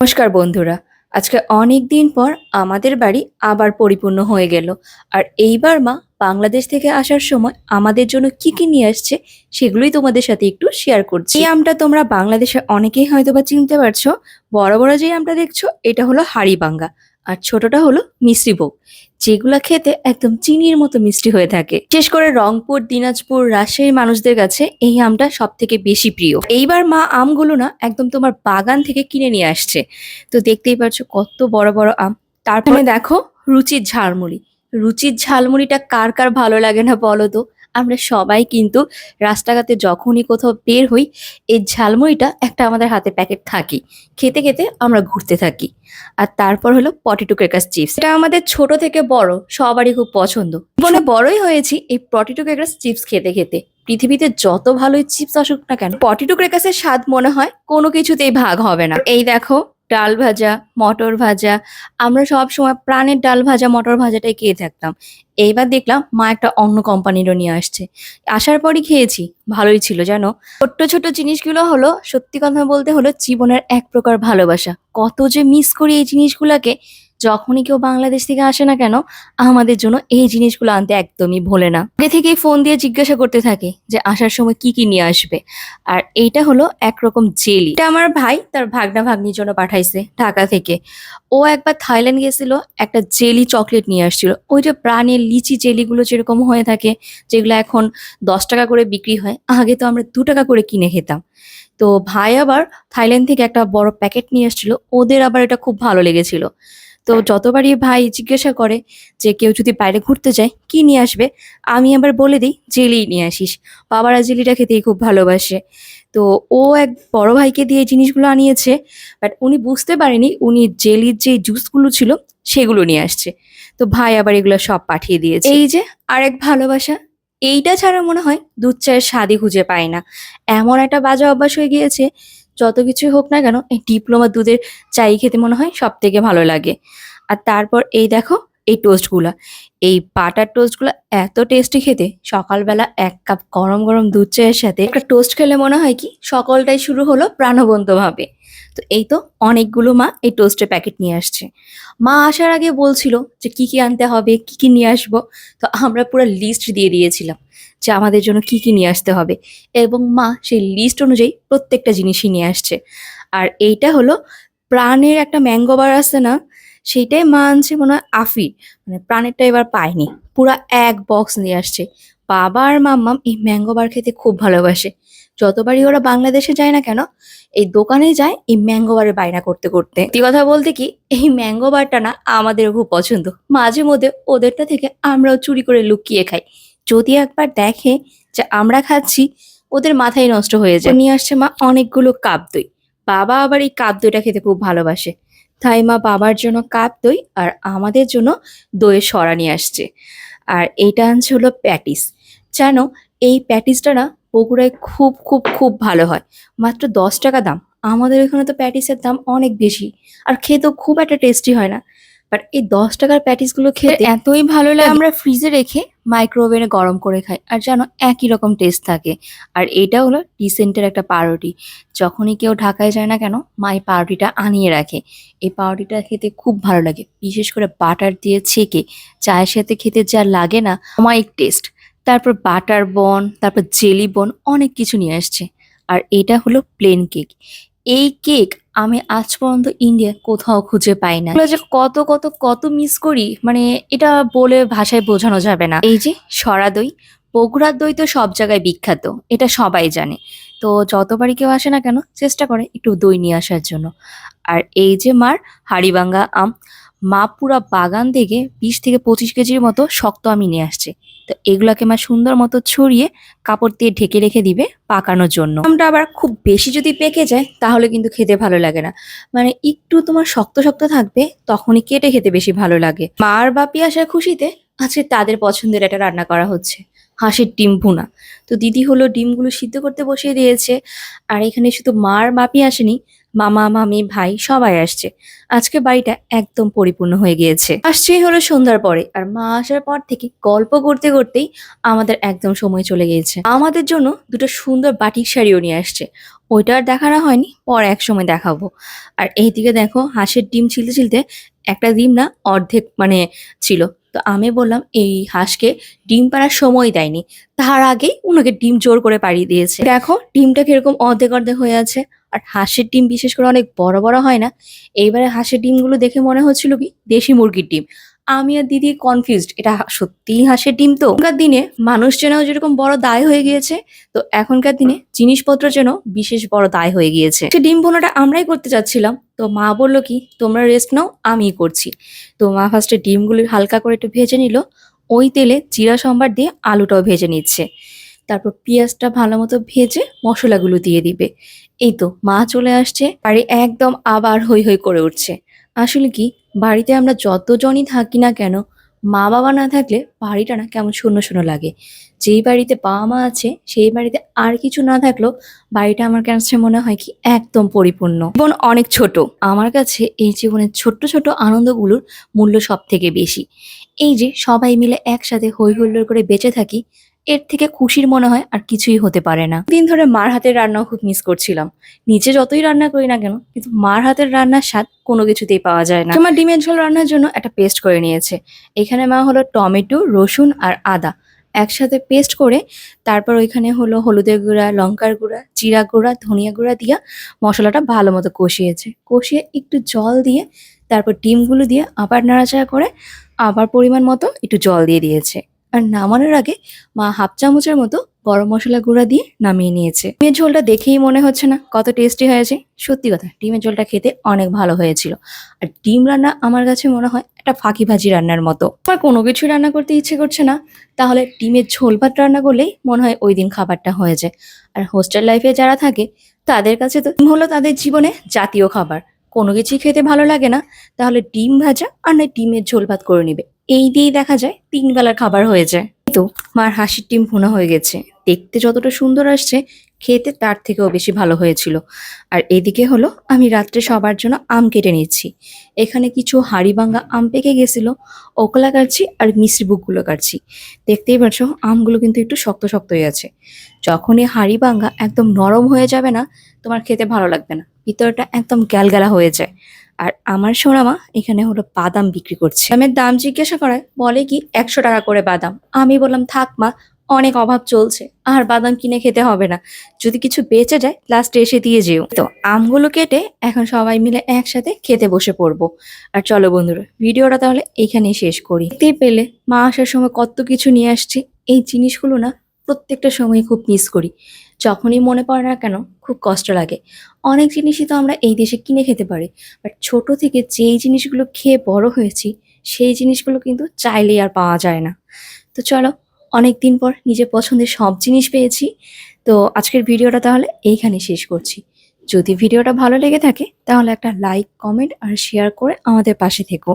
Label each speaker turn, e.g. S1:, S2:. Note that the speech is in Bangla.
S1: নমস্কার বন্ধুরা, আজকে অনেক দিন পর আমাদের বাড়ি আবার পরিপূর্ণ হয়ে গেল। আর এইবার মা বাংলাদেশ থেকে আসার সময় আমাদের জন্য কি কি নিয়ে আসছে সেগুলোই তোমাদের সাথে একটু শেয়ার করছি। এই আমটা তোমরা বাংলাদেশে অনেকেই হয়তো বা চিনতে পারছ। বড় বড় যে আমটা দেখছ, এটা হলো হাড়িবাঙ্গা। আর ছোটটা হলো মিশ্রি ভোগ, যেগুলা খেতে একদম চিনির মতো মিষ্টি হয়ে থাকে। বিশেষ করে রংপুর, দিনাজপুর, রাজশাহীর মানুষদের কাছে এই আমটা সব থেকে বেশি প্রিয়। এইবার মা আমগুলো না একদম তোমার বাগান থেকে কিনে নিয়ে আসছে। তো দেখতেই পাচ্ছ কত বড় বড় আম। তারপরে দেখো রুচির ঝালমুড়ি। রুচির ঝালমুড়িটা কার কার ভালো লাগে না বলো তো? আমরা সবাই কিন্তু রাস্তাঘাটে যখনই কোথাও বের হই, এই ঝালমুড়িটা একটা আমাদের হাতে প্যাকেট থাকি। খেতে খেতে আমরা ঘুরতে থাকি। আর তারপর হলো পটেটো ক্রেকার চিপস। এটা আমাদের ছোট থেকে বড়, সবারই খুব পছন্দ। মনে বড়ই হয়েছি এই পটেটো ক্রেকার চিপস খেতে খেতে। পৃথিবীতে যত ভালোই চিপস আসুক না কেন, পটেটো ক্রেকাসের স্বাদ মনে হয় কোনো কিছুতেই ভাগ হবে না। এই দেখো ডাল ভাজা, মটর ভাজা, আমরা সব সময় প্রাণের ডাল ভাজা, মটর ভাজাটাই খেয়ে থাকতাম। এইবার দেখলাম মা একটা অন্য কোম্পানিরও নিয়ে আসছে। আসার পরই খেয়েছি, ভালোই ছিল যেন ছোট্ট ছোট জিনিসগুলো হলো, সত্যি কথা বলতে হলো, জীবনের এক প্রকার ভালোবাসা। কত যে মিস করি এই জিনিসগুলোকে যখনই কেউ বাংলাদেশ থেকে আসে না কেন, আমাদের জন্য এই জিনিসগুলো আনতে একদমই ভোলে না। আগে থেকেই ফোন দিয়ে জিজ্ঞাসা করতে থাকে যে আসার সময় কি কি নিয়ে আসবে। আর এইটা হলো একরকম জেলি। এটা আমার ভাই তার ভাগনা ভাগ্নির জন্য পাঠাইছে ঢাকা থেকে। ও একবার থাইল্যান্ড গেছিল, একটা জেলি চকলেট নিয়ে আসছিল। ওই যে প্রাণের লিচি জেলিগুলো যেরকম হয়ে থাকে, যেগুলো এখন দশ টাকা করে বিক্রি হয়, আগে তো আমরা দু টাকা করে কিনে খেতাম। তো ভাই আবার থাইল্যান্ড থেকে একটা বড় প্যাকেট নিয়ে এসেছিল ওদের আবার এটা খুব ভালো লেগেছিল। তো যতবারই ভাই জিজ্ঞাসা করে যে কেউ যদি বাইরে ঘুরতে যায় কি নিয়ে আসবে? আমি আবার বলে দিই জেলি নিয়ে আসিস। বাবারা জেলিটা খেতেই খুব ভালোবাসে। তো ও এক বড় ভাইকে দিয়ে এই জিনিসগুলো আনিয়েছে বাট উনি বুঝতে পারেনি উনি জেলির যে জুসগুলো ছিল সেগুলো নিয়ে আসছে। তো ভাই আবার এগুলো সব পাঠিয়ে দিয়েছে। এই যে আরেক ভালোবাসা এইটা ছাড়া মনে হয় দুধ চায়ের স্বাদই খুঁজে পায় না। এমন একটা বাজে অভ্যাস হয়ে গিয়েছে যত কিছুই হোক না কেন, এই ডিপ্লোমা দুধের চাই খেতে মনে হয় সব থেকে ভালো লাগে। আর তারপর এই দেখো এই টোস্টগুলো এই পাটার টোস্টগুলো এত টেস্টি খেতে, সকালবেলা এক কাপ গরম গরম দুধ চায়ের সাথে একটা টোস্ট খেলে মনে হয় কি, সকালটাই শুরু হলো প্রাণবন্ত ভাবে তো এই তো অনেকগুলো মা এই টোস্টের প্যাকেট নিয়ে আসছে। মা আসার আগে বলছিল যে কি কি আনতে হবে, কি কি নিয়ে আসব। তো আমরা পুরো লিস্ট দিয়ে দিয়েছিলাম যে আমাদের জন্য কি কি নিয়ে আসতে হবে। এবং মা সেই লিস্ট অনুযায়ী প্রত্যেকটা জিনিসই নিয়ে আসছে। আর এইটা হলো প্রাণের একটা ম্যাঙ্গো বার আছে না সেইটাই মা আনছে মনে হয় আফি মানে প্রাণেরটা এবার পায়নি। পুরা এক বক্স নিয়ে আসছে। বাবা আর মাম্মাম এই ম্যাঙ্গো বার খেতে খুব ভালোবাসে। যতবারই ওরা বাংলাদেশে যায় না কেন, এই দোকানে যায় এই ম্যাঙ্গো বারের বায়না করতে করতে। সত্যি কথা বলতে কি, এই ম্যাঙ্গো বারটা না আমাদেরও খুব পছন্দ। মাঝে মধ্যে ওদেরটা থেকে আমরাও চুরি করে লুকিয়ে খাই। যদি একবার দেখে যে আমরা খাচ্ছি, ওদের মাথায় নষ্ট হয়ে যায়। নিয়ে আসছে মা অনেকগুলো কাপ দই। বাবা আবার এই কাপ দইটা খেতে খুব ভালোবাসে। তাই মা বাবার জন্য কাপ দই আর আমাদের জন্য দইয়ের সরা নিয়ে আসছে। আর এইটা আনছে হলো প্যাটিস। জানো, এই প্যাটিসটা না বগুড়ায় খুব খুব খুব ভালো হয়। মাত্র দশ টাকা দাম। আমাদের এখানে তো প্যাটিসের দাম অনেক বেশি। আর খেতেও খুব একটা টেস্টি হয় না। বাট এই দশ টাকার প্যাটিসগুলো খেতে এতই ভালো লাগে। আমরা ফ্রিজে রেখে মাইক্রোওভেনে গরম করে খাই। আর যেন একই রকম টেস্ট থাকে। আর এটা হলো ডিসেন্টের একটা পাউরুটি। যখনই কেউ ঢাকায় যায় না কেন মা এই পাউরুটিটা আনিয়ে রাখে। এই পাউরুটিটা খেতে খুব ভালো লাগে। বিশেষ করে বাটার দিয়ে ছেঁকে। চায়ের সাথে খেতে যা লাগে না অমায়িক টেস্ট তারপর বাটার বন তারপর জেলি বন অনেক কিছু নিয়ে আসছে। আর এটা হলো প্লেন কেক এই কেক আমি আজ পর্যন্ত ইন্ডিয়া কোথাও খুঁজে পাই না। যে কত কত কত মিস করি মানে এটা বলে ভাষায় বোঝানো যাবে না। এই যে সরা দই, বগুড়ার দই তো সব জায়গায় বিখ্যাত, এটা সবাই জানে। তো যতবারই কেউ আসে না কেন, চেষ্টা করে একটু দই নিয়ে আসার জন্য। আর এই যে মার, হাড়িবাঙ্গা আম মা পুরা বাগান থেকে বিশ থেকে পঁচিশ কেজির মতো শক্ত আমি নিয়ে আসছে। তো এগুলাকে মা সুন্দর মতো ছড়িয়ে কাপড় দিয়ে ঢেকে রেখে দিবে পাকানোর জন্য। আমটা আবার খুব বেশি যদি পেকে যায়, তাহলে কিন্তু খেতে ভালো লাগে না। মানে একটু তোমার শক্ত শক্ত থাকবে, তখনই কেটে খেতে বেশি ভালো লাগে। মা মার বাপি আসার খুশিতে আজকে তাদের পছন্দের একটা রান্না করা হচ্ছে। হাঁসের ডিম ভুনা। তো দিদি হলো ডিমগুলো সিদ্ধ করতে বসিয়ে দিয়েছে। আর এখানে শুধু মার বাপি আসেনি, মামা, মামি, ভাই সবাই আসছে। আজকে বাড়িটা একদম পরিপূর্ণ হয়ে গিয়েছে। আসছেই হলো সন্ধ্যার পরে, আর মা আসার পর থেকে গল্প করতে করতেই আমাদের একদম সময় চলে গিয়েছে। আমাদের জন্য দুটো সুন্দর বাটিক শাড়িও নিয়ে আসছে। ওইটা আর দেখানো হয়নি, পরে এক সময় দেখাবো। আর এইদিকে দেখো, হাঁসের ডিম ছিলতে ছিলতে একটা ডিম না অর্ধেক মানে ছিল। তো আমি বললাম, এই হাঁসকে ডিম পাড়ার সময় দেয়নি। তার আগেই উনাকে ডিম জোর করে পাড়িয়ে দিয়েছে। দেখো, ডিমটা কীরকম অর্ধেক অর্ধেক হয়ে আছে। আর হাঁসের ডিম বিশেষ করে অনেক বড় বড় হয় না। এইবারে হাঁসের ডিমগুলো দেখে মনে হচ্ছিল কি? দেশি মুরগির ডিম। আমি আর দিদি কনফিউজড এটা সত্যিই হাঁসের ডিম তো। এখনকার দিনে মানুষ চেনাও যেরকম বড় দায় হয়ে গিয়েছে, তো এখনকার দিনে জিনিসপত্র যেন বিশেষ বড় দায় হয়ে গিয়েছে। সে ডিম ভোনাটা আমরাই করতে চাচ্ছিলাম, তো মা বলল কি, তোমরা রেস্ট নাও, আমিই করছি। তো মা ফার্স্টে ডিমগুলি হালকা করে একটু ভেজে নিল, ওই তেলে জিরা, সম্বার দিয়ে আলুটাও ভেজে নিচ্ছে। তারপর পেঁয়াজটা ভালো মতো ভেজে মশলাগুলো দিয়ে দিবে। এই তো মা চলে আসছে, বাড়ি একদম আবার হই হই করে উঠছে। আসলে কি, বাড়িতে আমরা যতজনই থাকি না কেন মা বাবা না থাকলে বাড়িটা না কেমন শূন্য শূন্য লাগে। যেই বাড়িতে বাবা মা আছে, সেই বাড়িতে আর কিছু না থাকলেও বাড়িটা আমার কাছে মনে হয় কি একদম পরিপূর্ণ। জীবন অনেক ছোট। আমার কাছে এই জীবনের ছোট্ট ছোট আনন্দগুলোর মূল্য সব থেকে বেশি। এই যে সবাই মিলে একসাথে হৈ হুল্লোড় করে বেঁচে থাকি এর থেকে খুশির মনে হয় আর কিছুই হতে পারে না। দিন ধরে মার হাতের রান্নাও খুব মিস করছিলাম। নিচে যতই রান্না করি না কেন, কিন্তু মার হাতের রান্নার স্বাদ কোনো কিছুতেই পাওয়া যায় না। তোমার ডিমের ঝোল রান্নার জন্য একটা পেস্ট করে নিয়েছে। এখানে মা হলো টমেটো, রসুন আর আদা। একসাথে পেস্ট করে তারপর ওইখানে হলো হলুদের গুঁড়া, লঙ্কার গুঁড়া, জিরা গুঁড়া, ধনিয়া গুঁড়া দিয়া মশলাটা ভালো মতো কষিয়েছে। কষিয়ে একটু জল দিয়ে তারপর ডিমগুলো দিয়ে আবার নাড়াচাড়া করে আবার পরিমাণ মতো একটু জল দিয়ে দিয়েছে। আর নামানোর আগে মা হাফ চামচের মতো গরম মশলা গুঁড়া দিয়ে নামিয়ে নিয়েছে। ডিমের ঝোলটা দেখেই মনে হচ্ছে না কত টেস্টি হয়েছে। সত্যি কথা, ডিমের ঝোলটা খেতে অনেক ভালো হয়েছিল। আর ডিম রান্না আমার কাছে মনে হয় একটা ফাঁকি ভাজি রান্নার মতো। আমার কোনো কিছু রান্না করতে ইচ্ছে করছে না, তাহলে ডিমের ঝোল ভাত রান্না করলেই মনে হয় ওই দিন খাবারটা হয়ে যায় আর হোস্টেল লাইফে যারা থাকে, তাদের কাছে তো ডিম হলো তাদের জীবনে জাতীয় খাবার। কোনো কিছুই খেতে ভালো লাগে না, তাহলে ডিম ভাজা আর নয় ডিমের ঝোল ভাত করে নিবে। এই দিয়েই দেখা যায় তিন বেলার খাবার হয়ে যায়। এই তো মার হাসির ডিম ভুনা হয়ে গেছে। দেখতে যতটা সুন্দর আসছে, খেতে তার থেকেও বেশি ভালো হয়েছিল। আর এদিকে হলো, আমি রাত্রে সবার জন্য আম কেটে নিচ্ছি। এখানে কিছু হাড়ি ভাঙ্গা আম পেকে গেছিল, ওকলা কাটছি আর মিশ্রি বুকগুলো কাটছি। দেখতেই পাচ্ছ, আমগুলো কিন্তু একটু শক্ত শক্ত হয়ে আছে। যখন এই একদম নরম হয়ে যাবে না, তোমার খেতে ভালো লাগবে না। ভিতরটা একদম গ্যালগ্যালা হয়ে যায়। আর আমার সোনামা এখানে হলো বাদাম বিক্রি করছে। দামের দাম জিজ্ঞাসা করায় বলে কি, একশো টাকা করে বাদাম। আমি বললাম, থাক মা, অনেক অভাব চলছে, আর বাদাম কিনে খেতে হবে না। যদি কিছু বেঁচে যায় লাস্টে এসে দিয়ে যেও। তো আমগুলো কেটে এখন সবাই মিলে একসাথে খেতে বসে পড়ব। আর চলো বন্ধুরা, ভিডিওটা তাহলে এখানেই শেষ করি। দেখতেই পেলে মা আসার সময় কত কিছু নিয়ে আসছে, এই জিনিসগুলো না প্রত্যেকটা সময় খুব মিস করি। যখনই মনে পড়ে না কেন, খুব কষ্ট লাগে। অনেক জিনিসই তো আমরা এই দেশে কিনে খেতে পারি। বাট ছোট থেকে যেই জিনিসগুলো খেয়ে বড় হয়েছি, সেই জিনিসগুলো কিন্তু চাইলেই আর পাওয়া যায় না। তো চলো, অনেক দিন পর নিজের পছন্দের সব জিনিস পেয়েছি। তো আজকের ভিডিওটা তাহলে এইখানে শেষ করছি। যদি ভিডিওটা ভালো লেগে থাকে, তাহলে একটা লাইক কমেন্ট আর শেয়ার করে আমাদের পাশে থেকো।